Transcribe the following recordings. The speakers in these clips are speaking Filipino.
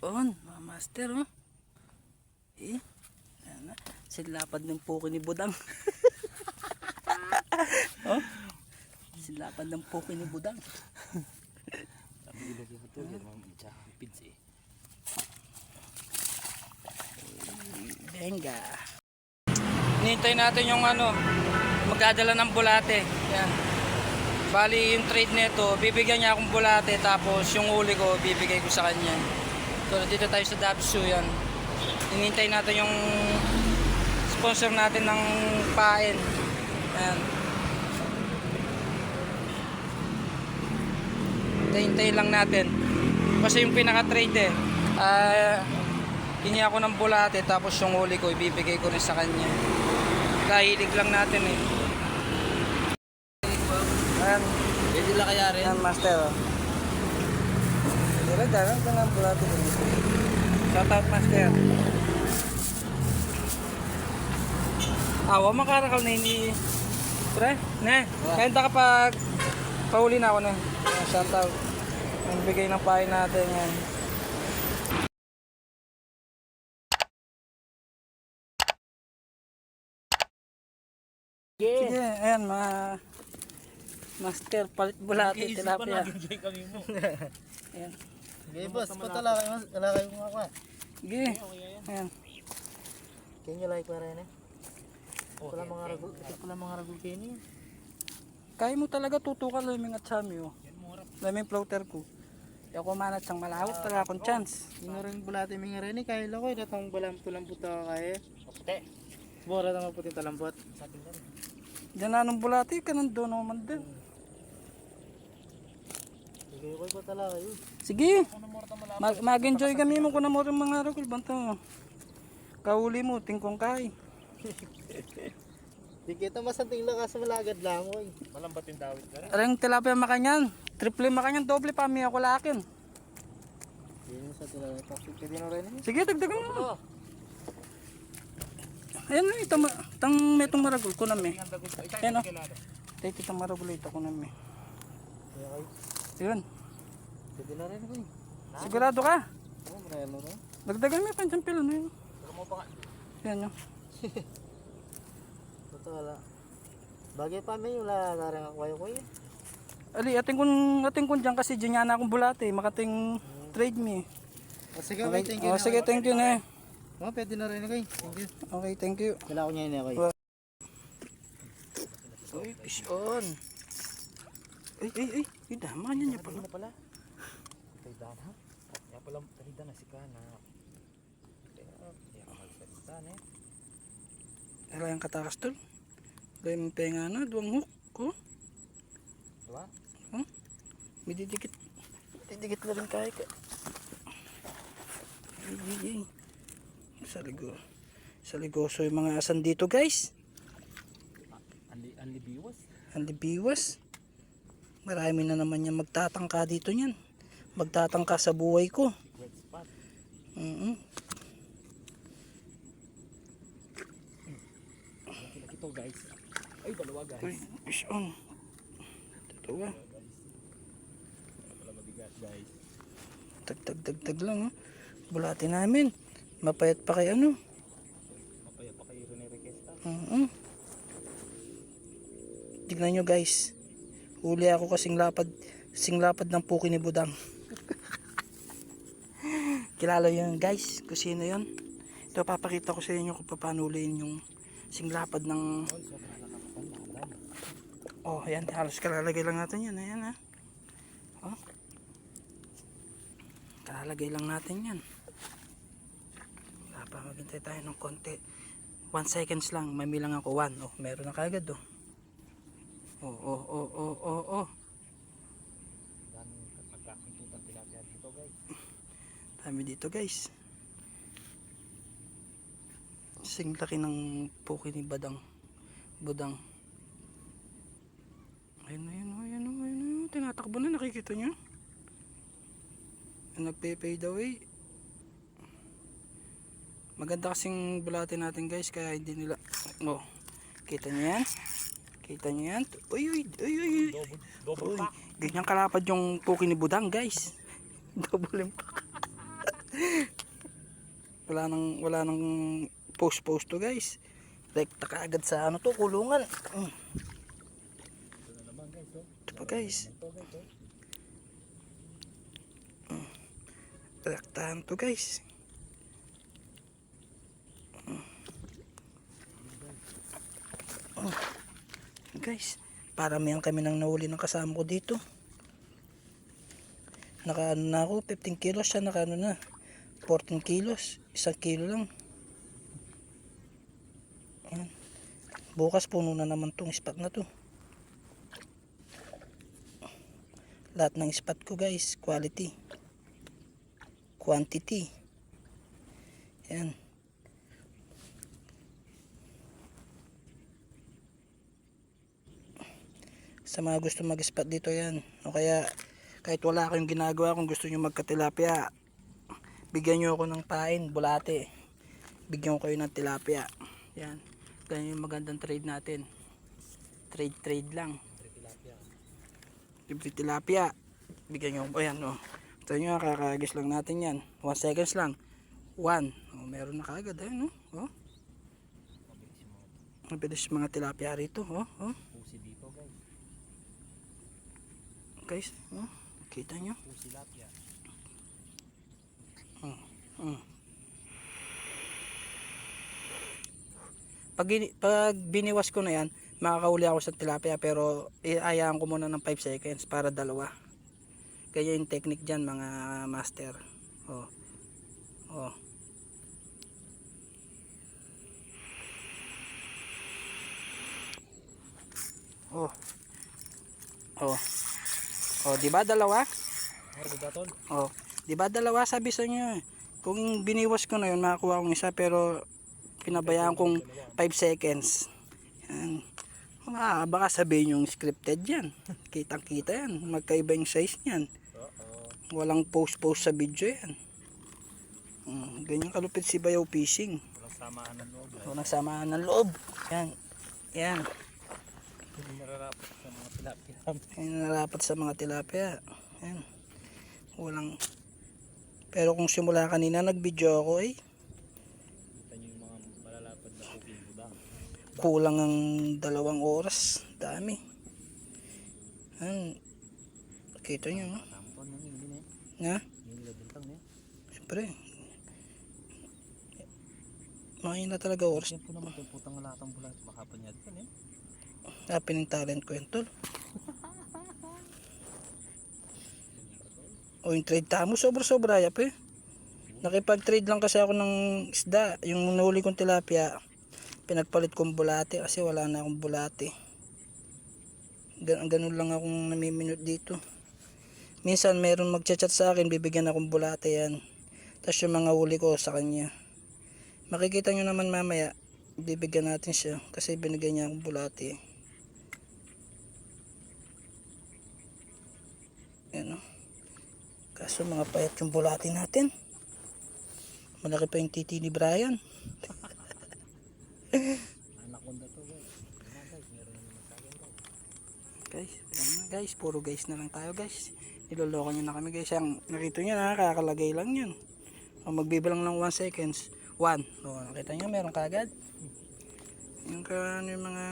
On, mga master, oh. Eh, na. Silapad ng puki ni Budang. oh, silapad ng puki ni Budang. Ilagay ko to, yan mga eh. Benga. Nintay natin yung ano, magdadala ng bulate. Yan. Bali yung trade nito, bibigyan niya akong bulate tapos yung uli ko bibigay ko sa kanya. So dito tayo sa Dabsu yan. Hinintay natin yung sponsor natin ng pain. Ayan. Hintay lang natin. Kasi yung pinaka-trade eh. Ah, Hingi ako ng bulate tapos yung huli ko ibibigay ko rin sa kanya. Kahilig lang natin eh. Ayan, Pwede lang kaya rin. ayan master. Oh. Dira dara ka ng bulate ko. Shout out master. Awa makarakal na hindi. Pre, ne. Kaya kapag pahuli na ako na. Ayan, Shout out. Ang bigay ng pahay natin yan. Sige, ayan mga master palit bulate tilapia. Enjoy kami mo. Ayan. Okay, boss, patala kayo, wala kayo mga kwa. Sige. Ayan. Can you like para yan eh? Wala mga ragul, wala mga ragul kayo niya. Kaya mo talaga tutukan laming at sami oh. Laming floater ko. Di ako manat sang malawak talaga akong chance. Yung rin bulate mga rin eh, kaya lako, datang balam tulang puta kaya. Kapute. Bora na maputing talambot. Diyan na nung bulati ka nandun naman din. Sige, ko patala kayo. Sige. Mag- mag-enjoy kami mo kung na mo rin mga ragul. Banta. Kauli mo, tingkong kay. Di kita masanting lang kasi malagad lang eh. Malambat yung dawit ka rin. Arang tilapia makanyan. Triple makanyan, doble pa mi ako lakin. Mo sa tila, tapos pwede na rin eh. Sige, dagdagan mo. Ayan, ito, ma- tang metong maragul ko na mi. Ayan o. Tayo itong maragul ito ko na. Kaya kayo, Yun. pwede na rin ko eh. Sigurado ka. Oo, maraya na rin. Dagdagan mo yung pansampil. Ano yun? Yan yun. Ito wala. Bagay pa may wala larang ako kayo ko eh. Ali, ating kun ating kun diyan kasi diyan na akong bulate, makating trade me. O sige, Okay, thank you. oh, sige, thank you na. Oh, pwede na rin ako eh. Thank you. Okay, thank you. Kailangan ko niya yun ako eh. Uy, fish on. Ay, ay, ay, ay, dama niya niya pala. Pala? Taydan ha? Kaya pala taydan na si Kana. Kaya magsalita na eh. Ala yung katakas tol. Gaya mong penga na, duwang hook. Oh, Diba? may didikit. Didikit na rin kaya ka. Ay, ay, ay. Sa ligo. Sa ligoso yung mga asan dito guys. Anli, anli biwas. Ang libiwas. Marami na naman yan magtatangka dito niyan. Magtatangka sa buhay ko. Mm Laki ito guys. Ay, dalawa guys. Uy, fish on. Wala mabigat guys. Tagtag tagtag lang oh. Bulati namin. Mapayat pa kay ano. Mapaya pa kayo rin requesta. Mm Tignan nyo guys. Huli ako kasing lapad. Sing lapad ng puki ni Budang. Kilala yun guys. Kung sino yun. Ito papakita ko sa inyo kung paano huliin yung sing lapad ng... Oh, ayan. Halos kalalagay lang natin yan. Ayan ha. Oh. Kalalagay lang natin yan. Wala pa. Maghintay tayo ng konti. 1 seconds lang. May lang ako 1. Oh, meron na kagad oh. Oh, oh, oh, oh, oh, oh. Yan, nagkakintutan tilapia dito guys. Dami dito guys. Sing laki ng puki ni Badang. Budang. Ayun, ayun, ayun, ayun, ayun. Tinatakbo na, nakikita nyo? Nagpe-fade away. Maganda kasing bulate natin guys, kaya hindi nila... Oh, kita nyo yan? Kita nyo yan? Uy, uy, uy, uy. Double, double Uy, pack. ganyan kalapad yung puki ni Budang guys. Double impact. wala nang wala nang post post to guys rekta ka agad sa ano to kulungan Mm. Ito pa guys oh. rektahan to guys Oh. Guys. Paramihan kami nang nahuli ng kasama ko dito. Naka ano na ako 15 kilos siya naka ano na. 14 kilos isang kilo lang. Ayan. bukas puno na naman tong spot na to. Lahat ng spot ko guys quality. Quantity. Yan sa mga gusto mag-spot dito yan. O kaya kahit wala kayong ginagawa kung gusto nyo magka-tilapia bigyan nyo ako ng pain, bulate. Bigyan ko kayo ng tilapia. Yan, ganyan yung magandang trade natin. Trade trade lang. Libre tilapia. Bigyan nyo. Ako yan o. Ito nyo kakagis lang natin yan. 1 seconds lang. 1 o meron na kagad ayun o. Oh. Mabilis mga tilapia rito oh, oh. pusi dito guys. Guys oh. kita nyo lapia. Mm. Pag, pag biniwas ko na yan, makakauli ako sa tilapia pero iayaan ko muna ng 5 seconds para dalawa. Kaya yung technique dyan mga master. Oh. Oh. Oh. Oh. Oh, di ba dalawa? Tol? Oh, 'di ba dalawa sabi sa inyo eh. Kung biniwas ko na 'yon, makakuha akong isa pero pinabayaan kong 5 seconds. Yan. Ah, baka sabihin yung scripted yan. Kitang-kita yan. Magkaiba yung size niyan. Walang post-post sa video yan. Hmm, ganyan kalupit si Bayaw Fishing. Walang samaan ng loob. guys. Walang samaan ng loob. Yan. Yan. Nararapat sa mga tilapia. Yan narapat sa mga tilapia. Yan. Walang... Pero kung simula kanina nag-video ako eh, kulang ang dalawang oras. Dami. Yan. Kita nyo, no? Na. Siyempre. Mahina talaga oras. Po naman putang latang bulat. Baka pa niya dyan eh. Happy ng talent ko yun, tol. O yung trade tamo, sobra-sobra, yap eh. Nakipag-trade lang kasi ako ng isda. Yung nahuli kong tilapia, pinagpalit kong bulate kasi wala na akong bulate. Gan ganun lang akong namiminute dito. Minsan meron magchat-chat sa akin, bibigyan akong bulate yan. Tapos yung mga huli ko sa kanya. Makikita nyo naman mamaya, bibigyan natin siya kasi binigyan niya akong bulate. Yan o. Kaso mga payat yung bulate natin. Malaki pa yung titi ni Brian. Anaconda to guys. Guys. Guys. Puro guys na lang tayo guys. Niloloko nyo na kami guys. Ang nakita nyo na, kakalagay lang yun. O, magbibilang ng 1 seconds. 1. O, nakita nyo, meron kagad. Yung ka, ano yung mga...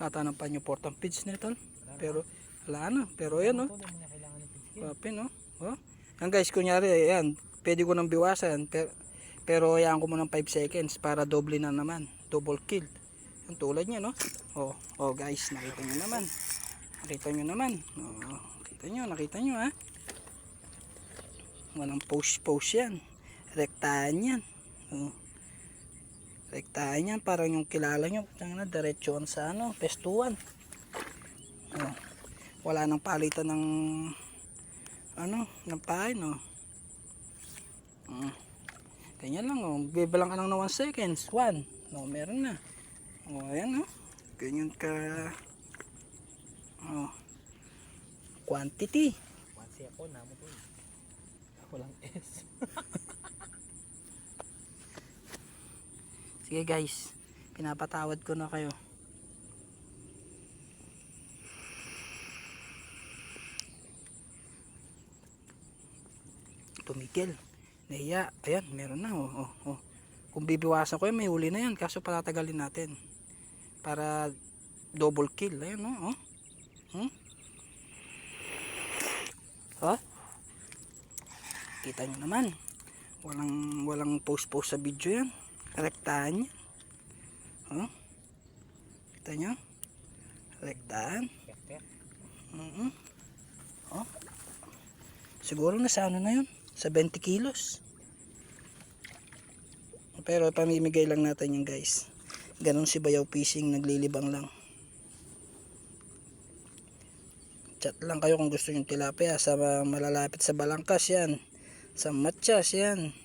Tatanong pa nyo portang feeds nito. Pero, wala na. Pero yan, oh. Ito. Wapin, no? Oh. Yan guys, kunyari, ayan, pwede ko nang biwasan, pero, pero hayaan ko muna ng 5 seconds para doble na naman. Double kill. Yung tulad niya, no? Oh, oh guys, nakita nyo naman. Nakita nyo naman. Oh, nakita nyo, nakita nyo, ha? Walang post-post yan. Rektahan yan. Oh. Rektahan yan, parang yung kilala nyo, na diretsuhan sa ano, pestuan. Oh. Wala nang palitan ng ano, ng pain, oh. Mm. Ganyan lang, oh. Bibilang ka lang ng 1 seconds. 1. No, meron na. Oh, ayan, oh. Ganyan ka. Oh. Quantity. Pansi ako, namo to. eh. Walang S. Sige guys, pinapatawad ko na kayo. Tumigil. Naiya. Ayan, meron na. Oh, oh, oh. Kung bibiwasan ko yan, may huli na yan. Kaso patatagalin natin. Para double kill. Ayan, oh. oh. Hmm? Ha? Huh? Kita nyo naman. Walang, walang post-post sa video yan. Rektahan yan. Oh. Kita nyo? Rektahan. Kaya, Mhm. Oh. Siguro na sa ano na yun? Sa 20 kilos. Pero pamimigay lang natin yung guys. Ganon si Bayaw Fishing, naglilibang lang. Chat lang kayo kung gusto yung tilapia sa malalapit sa Balangkas yan. Sa Matchas yan.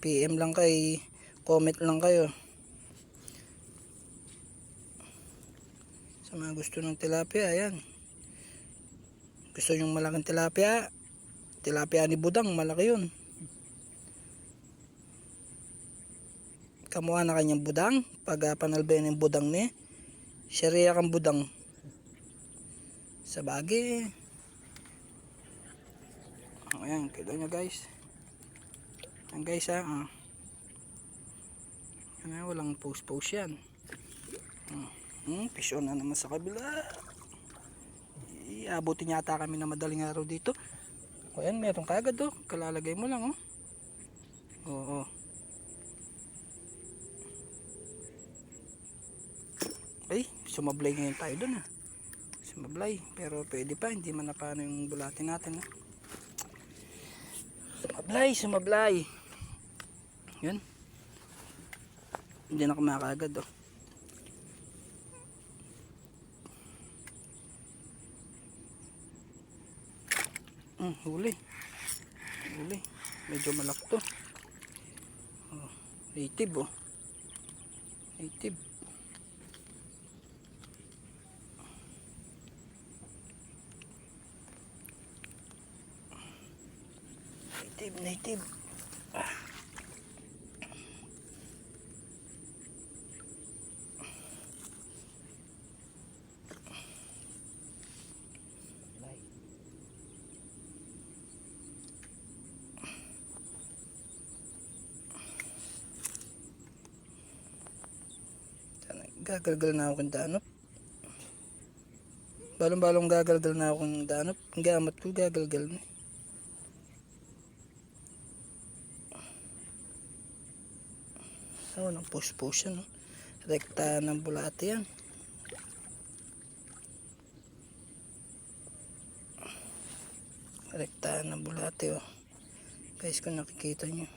PM lang kay comment lang kayo. Sa mga gusto ng tilapia, ayan. Gusto yung malaking tilapia, tilapia ni Budang, malaki yun. Kamuha na kanyang budang, pag uh, panalbayan ng budang ni, syariya kang budang. Sa bagay. Ayan, kita nyo guys. Ayan guys ha. Ah. Ano, walang post-post yan. Hmm, fish on na naman sa kabila. Iabutin yata kami na madaling araw dito. O yan, meron kagad oh. Kalalagay mo lang oh. Oo. Ay, sumablay ngayon tayo dun ah. Sumablay. Pero pwede pa, hindi man na paano yung bulatin natin ah. Sumablay, sumablay. Yan. Hindi na kumakagad oh. Hmm, huli. Huli. Medyo malak to. Oh, native oh. Native. Native, native. Lay. Sana, gagalgal na ako ng danop. Balong-balong gagalgal na ako ng danop. Ang gamat ko, gagalgal na. Oh, nang push-push yan. No? Rekta ng bulate yan. Rekta ng bulate oh. Guys, kung nakikita nyo.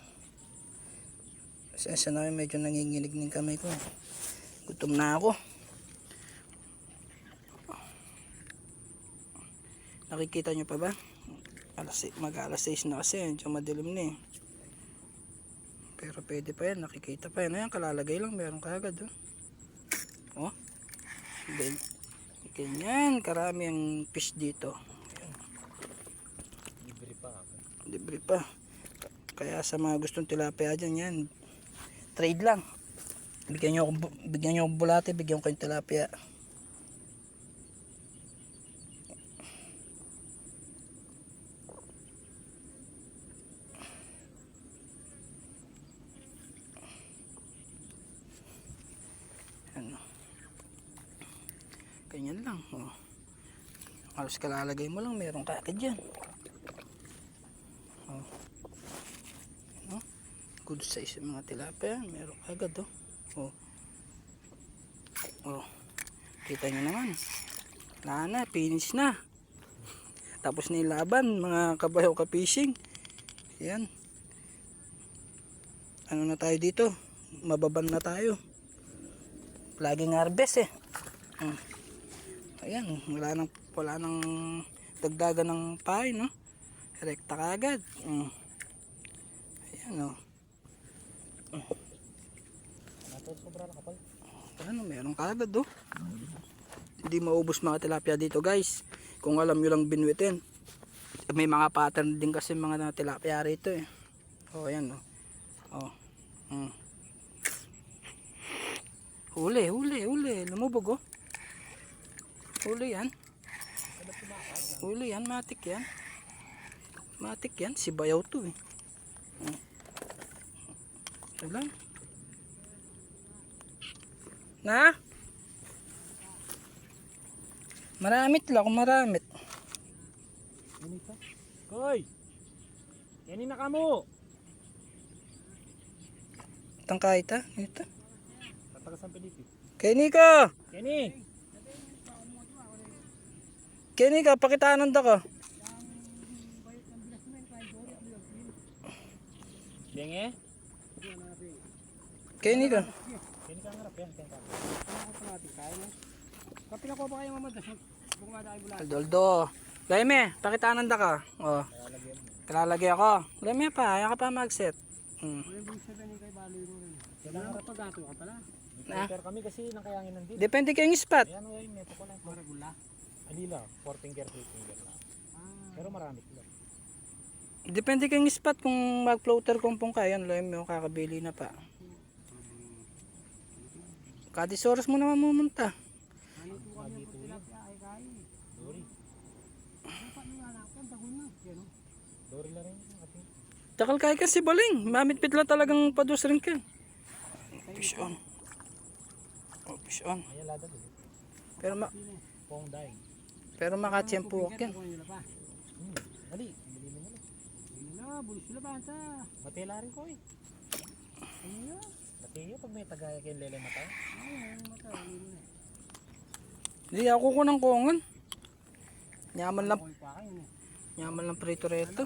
Sensya na kayo, medyo nanginginig ng kamay ko. Gutom na ako. Nakikita nyo pa ba? Alas, mag alas 6 na kasi, medyo madilim na eh. Pero pwede pa yan, nakikita pa yan. Ayan, kalalagay lang, meron kagad oh. Oh. Ganyan, ganyan karami ang fish dito. Libre pa. Libre pa. Kaya sa mga gustong tilapia dyan, yan. Trade lang. Bigyan nyo, bigyan nyo bulate, bigyan ko kayong tilapia. Ano. Ganyan lang. Oh. Halos kalalagay mo lang, meron kakid dyan. Oh. Ano? Good size yung mga tilapia. Meron agad oh. Oh. Oh. Kita nyo naman. Wala na, finish na. Tapos na yung laban, mga kabayaw ka fishing. Yan. Ano na tayo dito? Mababan na tayo. Laging harvest eh. Hmm. Ayan, wala nang wala nang dagdagan ng pain, no? Rekta kagad. Mm. Ayan, oh. Nato sobra na kapal. Ano, meron kagad, oh. Hindi maubos mga tilapia dito, guys. Kung alam nyo lang binwitin. May mga pattern din kasi mga tilapia rito, eh. Oh, ayan, oh. Oh. Mm. Huli, huli, huli. Lumubog, oh. Huli yan. Huli yan, matik yan. Matik yan, si Bayaw to eh. Oh. Ito lang. Na? Maramit lang, maramit. Ganito. Koy! Yan na kamo! Tangkay ta, ito. Tatagas ang Pilipi. Kay Nico! Kenny! Kay Nico, pakitaan ka. Denge? Kay Nico. Kenny ka yan. Kenny ka. Kapila ko ba kayo mamadas? Bungada kayo bulan. Aldoldo. Laime, pakitaan ka. Oh. Kalalagay ako. Laime pa, ayaw ka pa mag-set. Hmm. Yung buong sabi kay mo rin. Kailangan ka pagato ka pala. Na? Kami kasi nang kayangin nandito. Depende kayong spot. Ayan o yun, neto ko. Alila, 4 finger, 3 finger lang. Pero marami. Depende kayong spot kung mag-floater kumpong ka. Yan, laime yung kakabili na pa. Dory na rin yung ating. Takal kay ka si Baling. Mamitpit lang talagang padus rin ka. Fish on. Oh, fish on. Pero ma pero makatsyempo. Dali, bili mo na. Bulis sila ba? Anta. Matela rin ko eh. Ayun Mateo, pag may tagaya kayo lele mata. Ay, mata. Ayun na. Hindi ako ko ng kongan. Nyaman lang, nyaman lang prito reto. Ito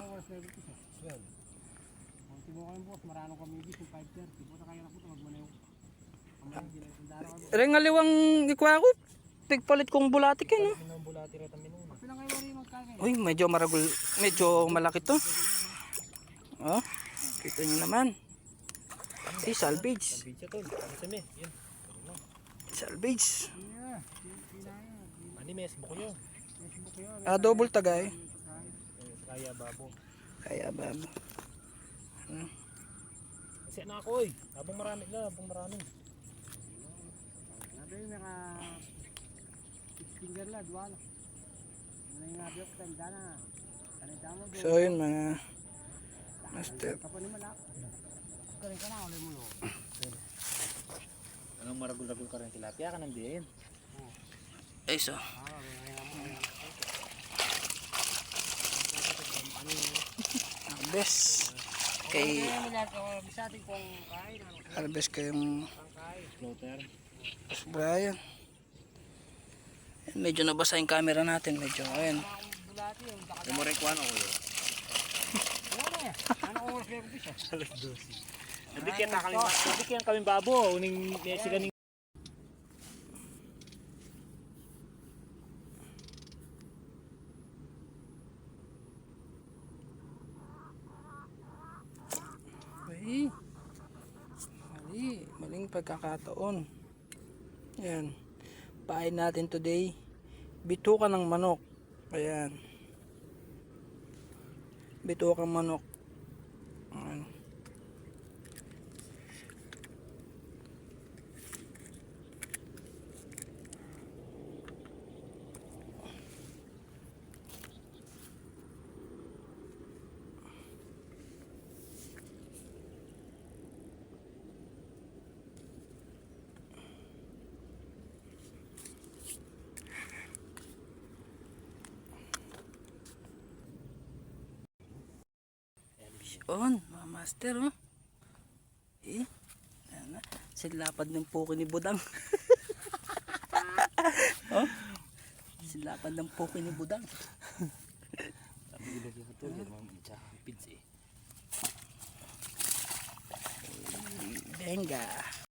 tibo kayo boss, maranong kami bis yung 5.30. Puta kayo na po, ka. Rengaliwang ikwa ko. Tigpalit kong bulatik yan. Oh. minambulati rin ang minuna. Uy, medyo maragul, medyo malaki to. Oh, kita nyo naman. Eh, salvage. Video tol, ano sa me? Yun. Salvage. Ani mes, buko. Ah, double tagay. Kaya babo. Kaya babo. Kasi na ako eh. Habang marami na, habang marami. Nabi yung naka finger la, dua la. Ano yung nabi yung tanda na. So, yun mga master. Kapag ni malak. Kaling ka na, ulit mo yun. Anong maragul-ragul ka rin tilapia ka nandiyan? Ay, so. May nga mo. Best. Kay. Ano, Albes kayong. Floater. Brian. Medyo nabasa yung camera natin. Medyo, ayun. Ang yung mo rin kuha ako yun. Yan. Ano oras kayo kumpisa? Alas 12. Nabigyan na kami, nabigyan kami babo. Uning, si ganing Ay. Mali. Maling pagkakataon. Ayan. Pain natin today. Bituka ng manok. Ayan. Bituka manok. Ayan. On, mga master, oh. Eh, na. Silapad ng puki ni Budang. oh, silapad ng puki ni Budang. Sabi ko ito, yung mga tsaka pids eh. Venga.